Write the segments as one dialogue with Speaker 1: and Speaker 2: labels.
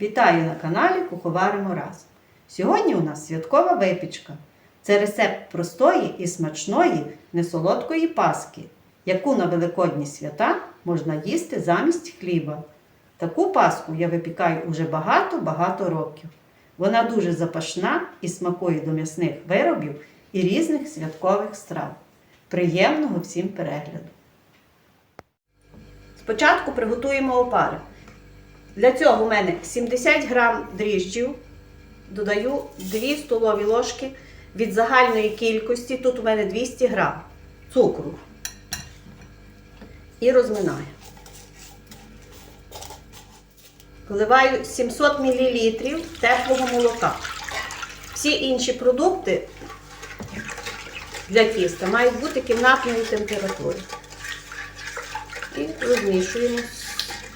Speaker 1: Вітаю на каналі Куховаримо разом. Сьогодні у нас святкова випічка. Це рецепт простої і смачної несолодкої паски, яку на великодні свята можна їсти замість хліба. Таку паску я випікаю уже багато-багато років. Вона дуже запашна і смакує до м'ясних виробів і різних святкових страв. Приємного всім перегляду! Спочатку приготуємо опари. Для цього у мене 70 грам дріжджів, додаю 2 столові ложки від загальної кількості, тут у мене 200 грам цукру. І розминаю. Вливаю 700 мл теплого молока. Всі інші продукти для тіста мають бути кімнатної температури. І розмішуємо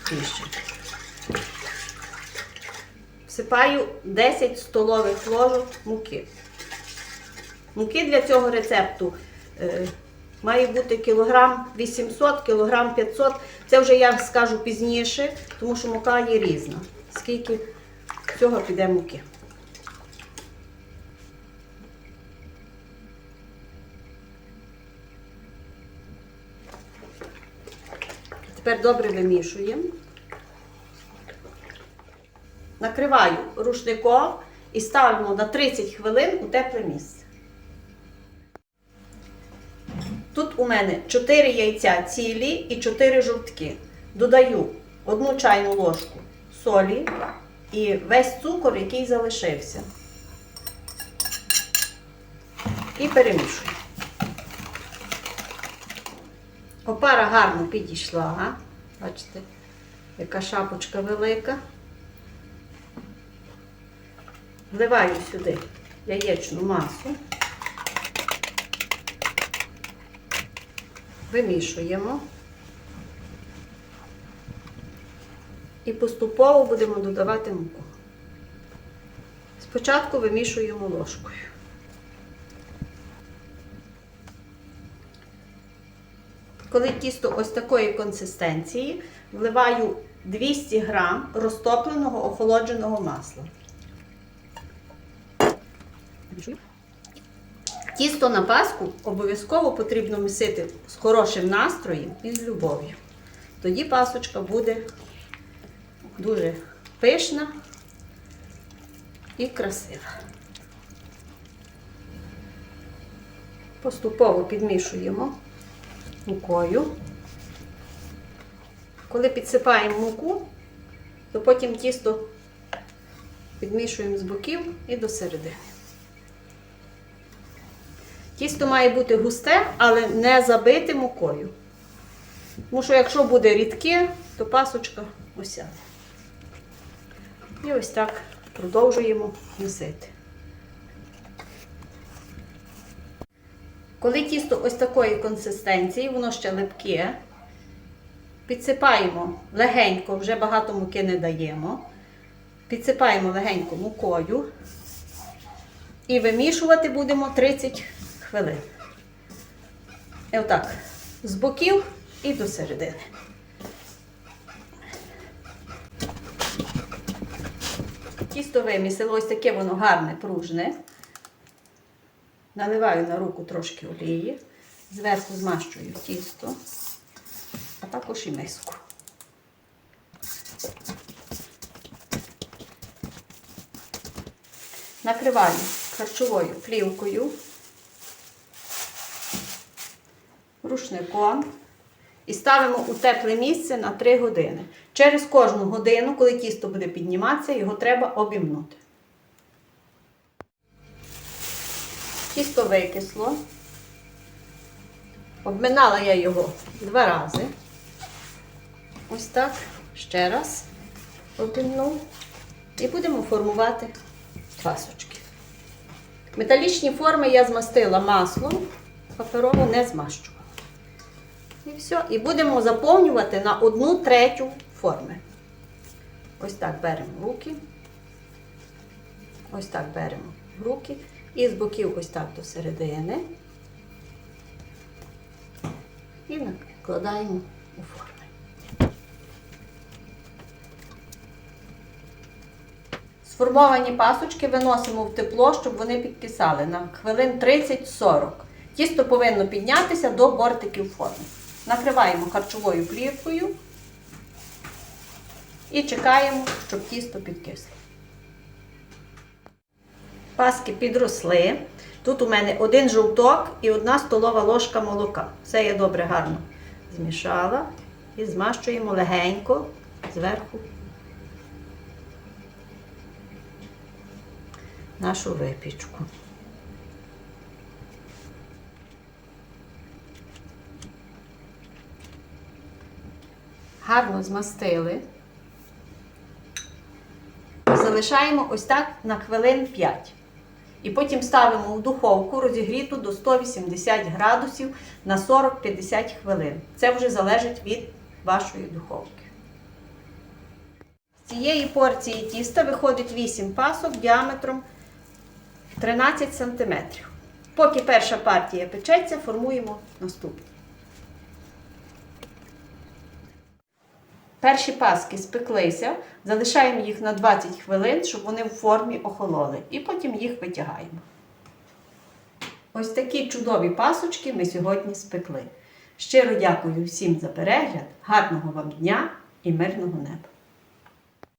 Speaker 1: трішки. Всипаю 10 столових ложок муки. Муки для цього рецепту е, має бути кілограм 800, кілограм 500. Це вже я скажу пізніше, тому що мука є різна. Скільки цього піде муки. Тепер добре вимішуємо. Накриваю рушником і ставимо на 30 хвилин у тепле місце. Тут у мене 4 яйця цілі і 4 жовтки. Додаю 1 чайну ложку солі і весь цукор, який залишився. І перемішую. Опара гарно підійшла. Бачите, яка шапочка велика. Вливаю сюди яєчну масу. Вимішуємо. І поступово будемо додавати муку. Спочатку вимішуємо ложкою. Коли тісто ось такої консистенції, вливаю 200 грам розтопленого охолодженого масла. Тісто на паску обов'язково потрібно місити з хорошим настроєм і з любов'ю. Тоді пасочка буде дуже пишна і красива. Поступово підмішуємо мукою. Коли підсипаємо муку, то потім тісто підмішуємо з боків і до середини. Тісто має бути густе, але не забите мукою. Тому що якщо буде рідке, то пасочка осяде. І ось так продовжуємо місити. Коли тісто ось такої консистенції, воно ще липке, підсипаємо легенько, вже багато муки не даємо. Підсипаємо легенько мукою і вимішувати будемо 30 хвилин. І отак, з боків і до середини. Тісто вимісило, ось таке воно гарне, пружне. Наливаю на руку трошки олії, зверху змащую тісто, а також і миску. Накриваю харчовою плівкою, рушником і ставимо у тепле місце на 3 години. Через кожну годину, коли тісто буде підніматися, його треба обімнути. Тісто викисло. Обминала я його два рази. Ось так, ще раз обмінув. І будемо формувати пасочки. Металічні форми я змастила маслом, паперово не змащувала. І все. І будемо заповнювати на одну третю форми. Ось так беремо руки. Ось так беремо руки. І з боків ось так до середини. І накладаємо у форми. Сформовані пасочки виносимо в тепло, щоб вони підкисали на хвилин 30-40. Тісто повинно піднятися до бортиків форми. Накриваємо харчовою плівкою і чекаємо, щоб тісто підкисло. Паски підросли. Тут у мене один жовток і одна столова ложка молока. Все я добре гарно змішала і змащуємо легенько зверху нашу випічку. Гарно змастили. Залишаємо ось так на хвилин 5. І потім ставимо в духовку розігріту до 180 градусів на 40-50 хвилин. Це вже залежить від вашої духовки. З цієї порції тіста виходить 8 пасок діаметром 13 см. Поки перша партія печеться, формуємо наступну. Перші паски спеклися, залишаємо їх на 20 хвилин, щоб вони в формі охололи, і потім їх витягаємо. Ось такі чудові пасочки ми сьогодні спекли. Щиро дякую всім за перегляд, гарного вам дня і мирного неба!